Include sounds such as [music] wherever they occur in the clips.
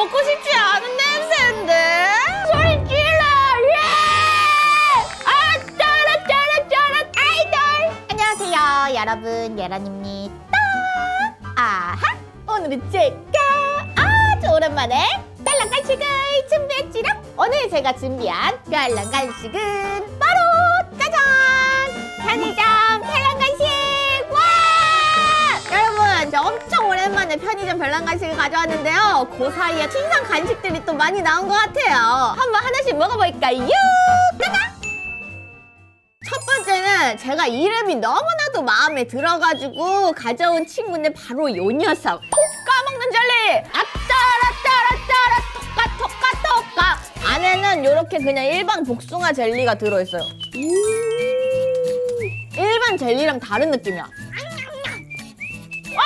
먹고 싶지 않은 냄새인데? 소리 질러! 예! 아, 짜라, 짜라, 짜라, 아이돌! 안녕하세요, 여러분. 예란입니다. 아하! 오늘은 제가 아주 오랜만에 별난 간식을 준비했지롱! 오늘 제가 준비한 별난 간식은 바로 짜잔! 편의점 오랜만에 편의점 별난 간식을 가져왔는데요. 그 사이에 신상 간식들이 또 많이 나온 것 같아요. 한번 하나씩 먹어볼까요? 짜잔! 첫 번째는 제가 이름이 너무나도 마음에 들어가지고 가져온 친구는 바로 요 녀석. 톡 까먹는 젤리! 아따라따라따라 톡까 톡까 톡까 안에는 이렇게 그냥 일반 복숭아 젤리가 들어있어요. 음, 일반 젤리랑 다른 느낌이야. 와!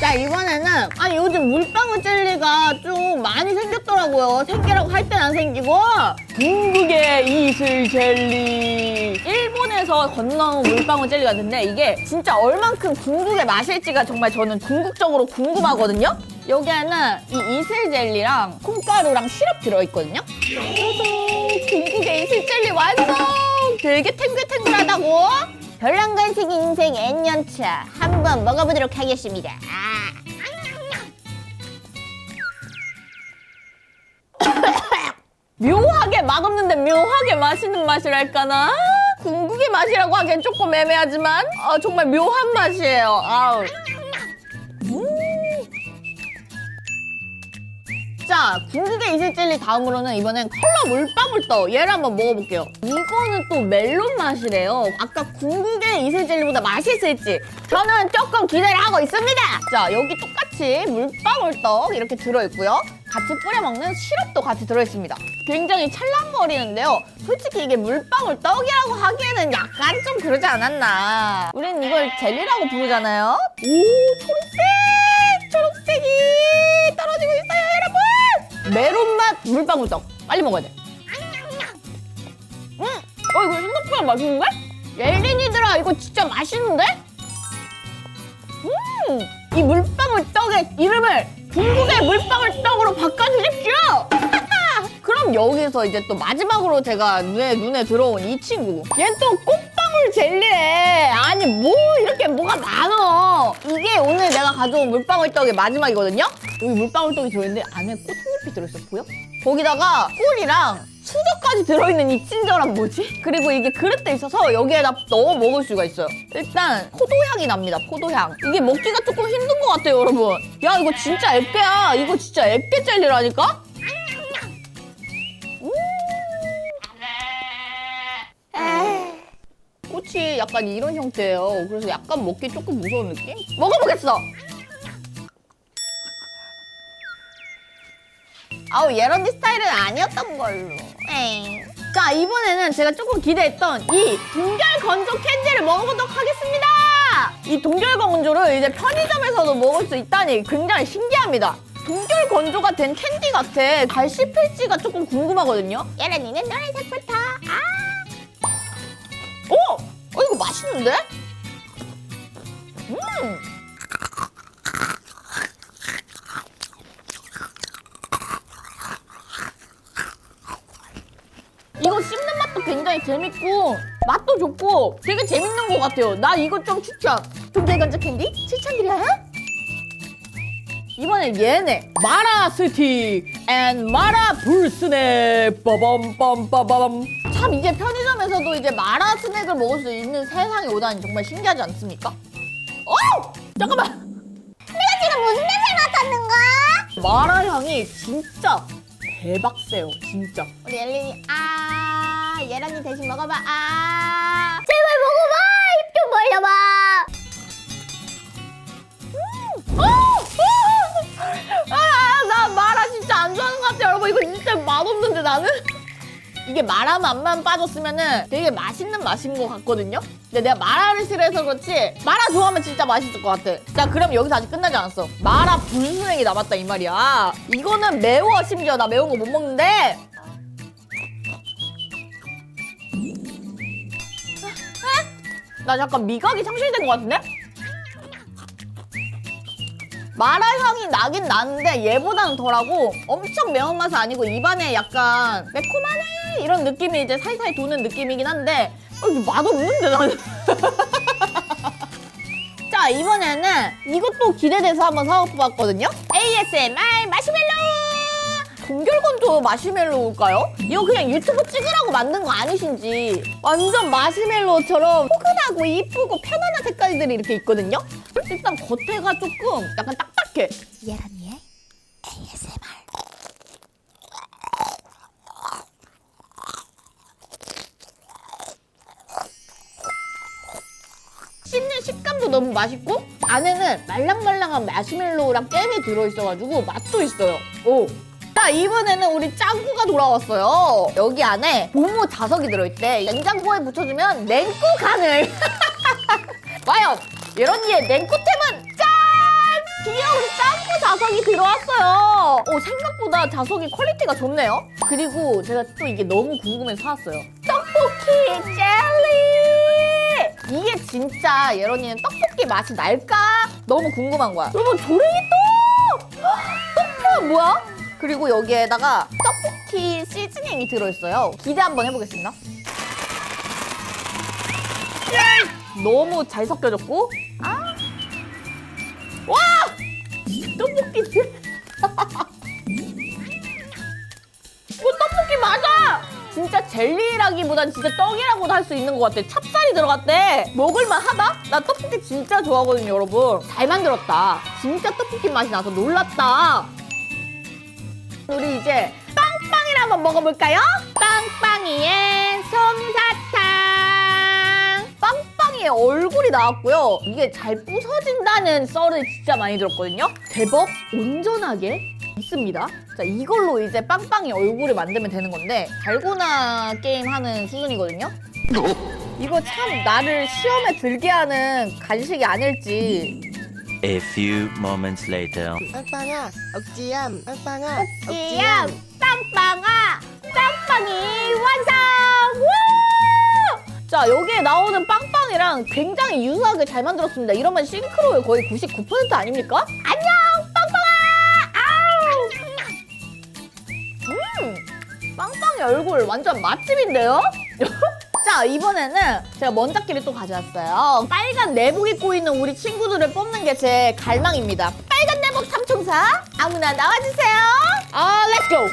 자 이번에는 아니 요즘 물방울 젤리가 좀 많이 생겼더라고요. 생기라고 할 땐 안 생기고. 궁극의 이슬 젤리. 일본에서 건너온 물방울 젤리 같은데 이게 진짜 얼만큼 궁극의 맛일지가 정말 저는 궁극적으로 궁금하거든요? 여기에는 이 이슬 젤리랑 콩가루랑 시럽 들어있거든요? 짜잔 궁극의 이슬 젤리 완성! 되게 탱글탱글하다고 별난 간식 인생 N년차 한번 먹어보도록 하겠습니다. 아. [coughs] 묘하게 맛없는데 묘하게 맛있는 맛이랄까나? 궁극의 맛이라고 하기엔 조금 애매하지만 아, 정말 묘한 맛이에요. 아우. 자, 궁극의 이슬 젤리 다음으로는 이번엔 컬러 물방울떡 얘를 한번 먹어볼게요. 이거는 또 멜론 맛이래요. 아까 궁극의 이슬 젤리보다 맛있을지 저는 조금 기대를 하고 있습니다. 자, 여기 똑같이 물방울떡 이렇게 들어있고요. 같이 뿌려 먹는 시럽도 같이 들어있습니다. 굉장히 찰랑거리는데요. 솔직히 이게 물방울 떡이라고 하기에는 약간 좀 그러지 않았나. 우린 이걸 젤리라고 부르잖아요. 오, 초록색! 초록색이 떨어지고 있어요! 메론 맛 물방울떡. 빨리 먹어야 돼. 음! 어, 이거 생각보다 맛있는데? 옐린이들아, 이거 진짜 맛있는데? 음! 이 물방울떡의 이름을 궁극의 물방울떡으로 바꿔주십시오! 그럼 여기서 이제 또 마지막으로 제가 눈에, 눈에 들어온 이 친구. 얘는 또 꽃방울 젤리래. 아니, 뭐 이렇게 뭐가 많어. 이게 오늘 내가 가져온 물방울떡의 마지막이거든요? 여기 물방울떡이 들어있는데 안에 꽃잎이 들어있어. 보여? 거기다가 꿀이랑 수저까지 들어있는 이 친절한 뭐지? 그리고 이게 그릇에 있어서 여기에다 넣어 먹을 수가 있어요. 일단 포도향이 납니다. 포도향. 이게 먹기가 조금 힘든 것 같아요, 여러분. 야 이거 진짜 앱게야. 이거 진짜 앱게 젤리라니까? 약간 이런 형태예요. 그래서 약간 먹기 조금 무서운 느낌? 먹어보겠어. 아우 예런이 스타일은 아니었던 걸로. 에이. 자 이번에는 제가 조금 기대했던 이 동결 건조 캔디를 먹어보도록 하겠습니다. 이 동결 건조를 이제 편의점에서도 먹을 수 있다니 굉장히 신기합니다. 동결 건조가 된 캔디 같아. 잘 씹힐지가 조금 궁금하거든요. 예란이는 노란색부터. 아. 오, 맛있는데? 음. 이거 씹는 맛도 굉장히 재밌고 맛도 좋고 되게 재밌는 것 같아요. 나 이거 좀 추천. 동결 건조 캔디 추천드려요. 이번엔 얘네 마라 스틱 앤 마라 불스낵 빠밤 빰 빠밤 참 이제 편의점에서도 이제 마라 스낵을 먹을 수 있는 세상이 오다니 정말 신기하지 않습니까? 어! 잠깐만 내가 지금 무슨 냄새 맡았는 거야? 마라 향이 진짜 대박 세요 진짜 우리 엘린이 아 예란이 대신 먹어봐 아 제발 먹어봐. 입 좀 벌려봐. 아, 나 마라 진짜 안 좋아하는 것 같아, 여러분. 이거 진짜 맛없는데, 나는? 이게 마라 맛만 빠졌으면은 되게 맛있는 맛인 것 같거든요? 근데 내가 마라를 싫어해서 그렇지, 마라 좋아하면 진짜 맛있을 것 같아. 자, 그럼 여기서 아직 끝나지 않았어. 마라 불순행이 남았다, 이 말이야. 이거는 매워, 심지어. 나 매운 거 못 먹는데. 나 잠깐 미각이 상실된 것 같은데? 마라 향이 나긴 나는데 얘보다는 덜하고 엄청 매운맛은 아니고 입안에 약간 매콤하네? 이런 느낌이 이제 살살 도는 느낌이긴 한데 어, 맛없는데 나는. [laughs] 자 이번에는 이것도 기대돼서 한번 사와봤거든요. ASMR 마시멜로우! 동결건조 마시멜로우일까요? 이거 그냥 유튜브 찍으라고 만든 거 아니신지 완전 마시멜로우처럼 포근하고 이쁘고 편안한 색깔들이 이렇게 있거든요? 일단 겉에가 조금 약간 딱 딱해 예란이의 ASMR. 씹는 식감도 너무 맛있고 안에는 말랑말랑한 마시멜로우랑 잼이 들어있어가지고 맛도 있어요. 오. 자 이번에는 우리 짱구가 돌아왔어요. 여기 안에 고무 자석이 들어있대. 냉장고에 붙여주면 냉구 가능. 과연 예런이의 냉구템 귀여운 짱구 자석이 들어왔어요. 오 생각보다 자석이 퀄리티가 좋네요. 그리고 제가 또 이게 너무 궁금해서 사왔어요. 떡볶이 젤리! 이게 진짜 예런이는 떡볶이 맛이 날까? 너무 궁금한 거야. 여러분 조랭이 떡! 떡볶이 뭐야? 그리고 여기에다가 떡볶이 시즈닝이 들어있어요. 기대 한번 해보겠습니다. 너무 잘 섞여졌고 떡볶이 이거 떡볶이 맞아! 진짜 젤리라기보단 진짜 떡이라고도 할 수 있는 것 같아. 찹쌀이 들어갔대. 먹을만 하다? 나 떡볶이 진짜 좋아하거든요, 여러분. 잘 만들었다. 진짜 떡볶이 맛이 나서 놀랐다. 우리 이제 빵빵이를 한번 먹어볼까요? 빵빵이의 솜사탕. 빵빵이의 얼굴이 나왔고요. 이게 잘 부서진다는 썰을 진짜 많이 들었거든요. 제법 온전하게 있습니다. 자, 이걸로 이제 빵빵이 얼굴을 만들면 되는 건데 달고나 게임 하는 수준이거든요. 이거 참 나를 시험에 들게 하는 간식이 아닐지 A few moments later. 빵빵아 억지얌 빵빵아 이야 빵빵아 빵빵이 완성! 우! 자 여기에 나오는 빵빵이랑 굉장히 유사하게 잘 만들었습니다. 이러면 싱크로율 거의 99% 아닙니까? 안녕 빵빵아! 아우! 음 빵빵이 얼굴 완전 맛집인데요? [laughs] 자 이번에는 제가 먼작기를 또 가져왔어요. 빨간 내복 입고 있는 우리 친구들을 뽑는 게 제 갈망입니다. 빨간 내복 삼총사 아무나 나와주세요. 아 렛츠고.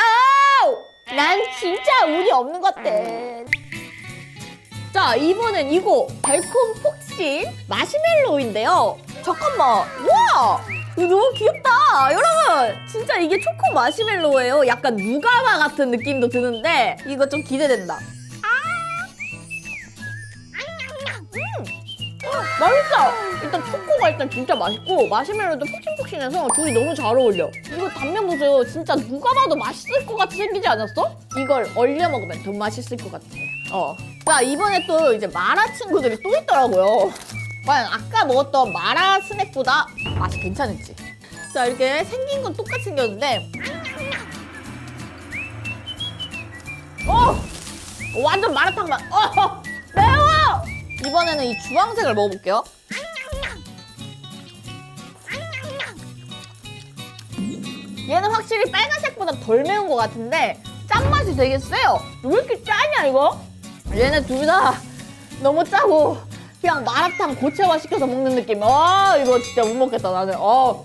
아우 난 진짜 운이 없는 것 같아. 자 이번엔 이거 달콤 폭신 마시멜로우인데요. 잠깐만 와 이거 너무 귀엽다 여러분 진짜 이게 초코 마시멜로우예요. 약간 누가마 같은 느낌도 드는데 이거 좀 기대된다. 맛있어! 일단 초코가 일단 진짜 맛있고 마시멜로도 폭신폭신해서 둘이 너무 잘 어울려. 이거 단면 보세요. 진짜 누가 봐도 맛있을 것 같이 생기지 않았어? 이걸 얼려 먹으면 더 맛있을 것 같아. 어. 자 이번에 또 이제 마라 친구들이 또 있더라고요. 과연 아까 먹었던 마라 스낵보다 맛이 괜찮을지. 자 이렇게 생긴 건 똑같이 생겼는데 어! 완전 마라탕 맛. 어! 매워! 이번에는 이 주황색을 먹어볼게요. 얘는 확실히 빨간색보다 덜 매운 것 같은데 짠맛이 되게 세요. 왜 이렇게 짜냐 이거? 얘네 둘 다 너무 짜고 그냥 마라탕 고체화 시켜서 먹는 느낌. 아 이거 진짜 못 먹겠다 나는. 어.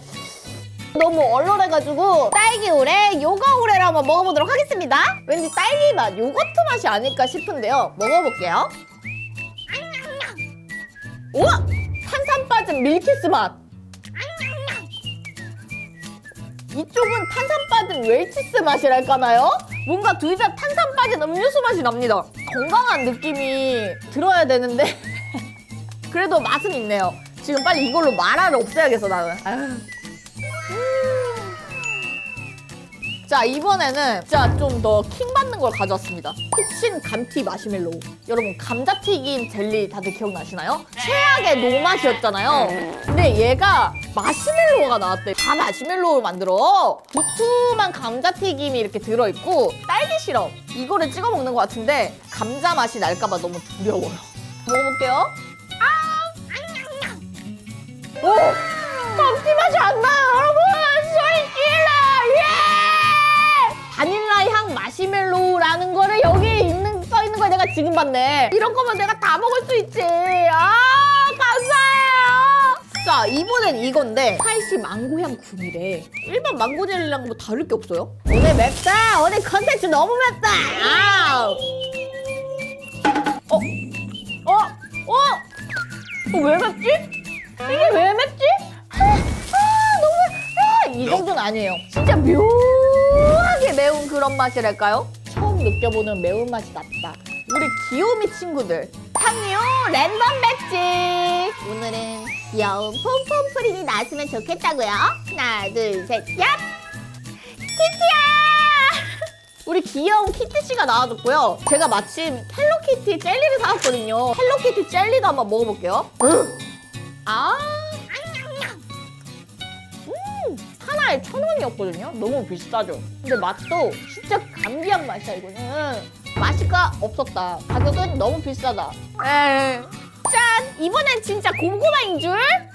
너무 얼얼해가지고 딸기 오레, 요가 오레를 한번 먹어보도록 하겠습니다. 왠지 딸기 맛, 요거트 맛이 아닐까 싶은데요. 먹어볼게요. 우와! 탄산 빠진 밀키스 맛. 이쪽은 탄산 빠진 웰치스 맛이랄까나요? 뭔가 둘 다 탄산 빠진 음료수 맛이 납니다. 건강한 느낌이 들어야 되는데 [laughs] 그래도 맛은 있네요. 지금 빨리 이걸로 마라를 없애야겠어 나는. 아유. 자 이번에는 진짜 좀 더 킹받는 걸 가져왔습니다. 폭신 감튀 마시멜로우. 여러분 감자튀김 젤리 다들 기억나시나요? 최악의 노맛이었잖아요. 근데 얘가 마시멜로우가 나왔대. 다 마시멜로우를 만들어. 두툼한 감자튀김이 이렇게 들어있고 딸기 시럽. 이거를 찍어 먹는 것 같은데 감자 맛이 날까봐 너무 두려워요. 먹어볼게요. 오! 감기 맛이 안 나요, 여러분! 바닐라 향 마시멜로우라는 거를 여기 있는, 써 있는 걸 내가 지금 봤네. 이런 거면 내가 다 먹을 수 있지. 아, 감사해요! 자, 이번엔 이건데, 스파이시 망고향 굴이래. 일반 망고 젤리랑 뭐 다를 게 없어요? 오늘 맵다! 오늘 컨텐츠 너무 맵다! 아우! 어? 어? 어? 어, 왜 맵지? 이게 왜 맵지? 아, 아, 너무 아, 이 정도는 아니에요. 진짜 묘하게 매운 그런 맛이랄까요? 처음 느껴보는 매운맛이 났다. 우리 귀요미 친구들 상요 랜덤 배지 오늘은 귀여운 폼폼 프린이 나왔으면 좋겠다고요 하나 둘 셋 얍! 키티야! [laughs] 우리 귀여운 키티 씨가 나와줬고요 제가 마침 헬로키티 젤리를 사왔거든요 헬로키티 젤리도 한번 먹어볼게요 아 하나에 천 원이었거든요. 너무 비싸죠. 근데 맛도 진짜 감기한 맛이야 이거는. 맛이가 없었다. 가격은 너무 비싸다. 에이. 짠! 이번엔 진짜 고구마인 줄?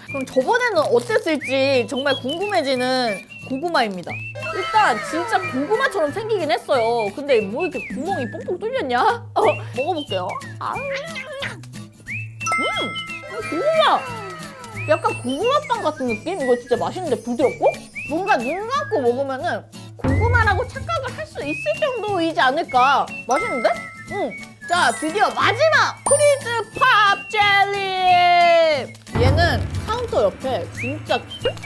그럼 저번에는 어땠을지 정말 궁금해지는 고구마입니다. 일단 진짜 고구마처럼 생기긴 했어요. 근데 뭐 이렇게 구멍이 뽕뽕 뚫렸냐? 어, 먹어볼게요. 아. 음! 고구마! 약간 고구마빵 같은 느낌? 이거 진짜 맛있는데 부드럽고? 뭔가 눈 감고 먹으면은 고구마라고 착각을 할 수 있을 정도이지 않을까? 맛있는데? 응. 자, 드디어 마지막! 프리즈 팝 젤리! 얘는 카운터 옆에 진짜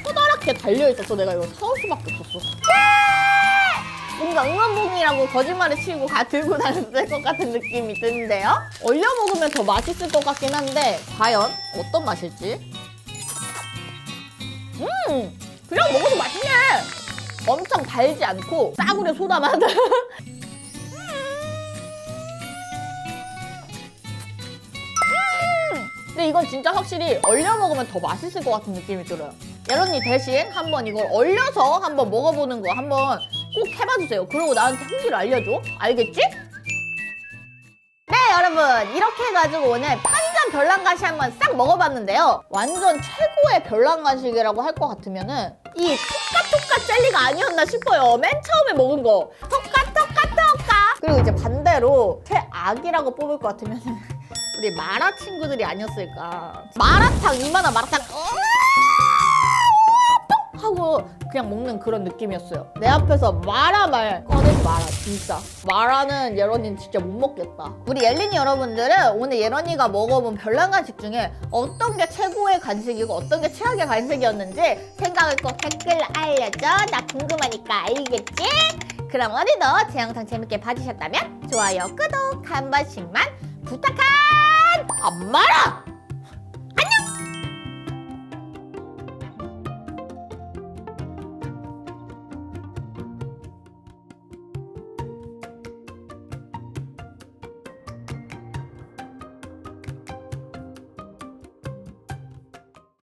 커다랗게 달려있어서 내가 이거 사올 수밖에 없었어. 예! 뭔가 응원봉이라고 거짓말을 치고 다 들고 다녔을 것 같은 느낌이 드는데요? 얼려 먹으면 더 맛있을 것 같긴 한데 과연 어떤 맛일지? 음! 그냥 먹어도 맛있네! 엄청 달지 않고 싸구려 소다 맛. 음! 근데 이건 진짜 확실히 얼려 먹으면 더 맛있을 것 같은 느낌이 들어요. 예런이 대신 한번 이걸 얼려서 한번 먹어보는 거 한번 꼭 해봐주세요. 그리고 나한테 후기를 알려줘. 알겠지? 네 여러분 이렇게 해가지고 오늘 편의점 별난가시 한번 싹 먹어봤는데요. 완전 최고의 별난가식이라고 할 것 같으면은 이 토까토까 젤리가 아니었나 싶어요. 맨 처음에 먹은 거. 토까토까토까 그리고 이제 반대로 최악이라고 뽑을 것 같으면은 [laughs] 우리 마라 친구들이 아니었을까. 마라탕 이만한 마라탕. 하고 그냥 먹는 그런 느낌이었어요. 내 앞에서 마라 말 꺼내지 마라 진짜. 마라는 예런이는 진짜 못 먹겠다. 우리 옐린이 여러분들은 오늘 예런이가 먹어본 별난 간식 중에 어떤 게 최고의 간식이고 어떤 게 최악의 간식이었는지 생각을 꼭 댓글로 알려줘. 나 궁금하니까 알겠지? 그럼 오늘도 제 영상 재밌게 봐주셨다면 좋아요, 구독 한 번씩만 부탁한 엄마라!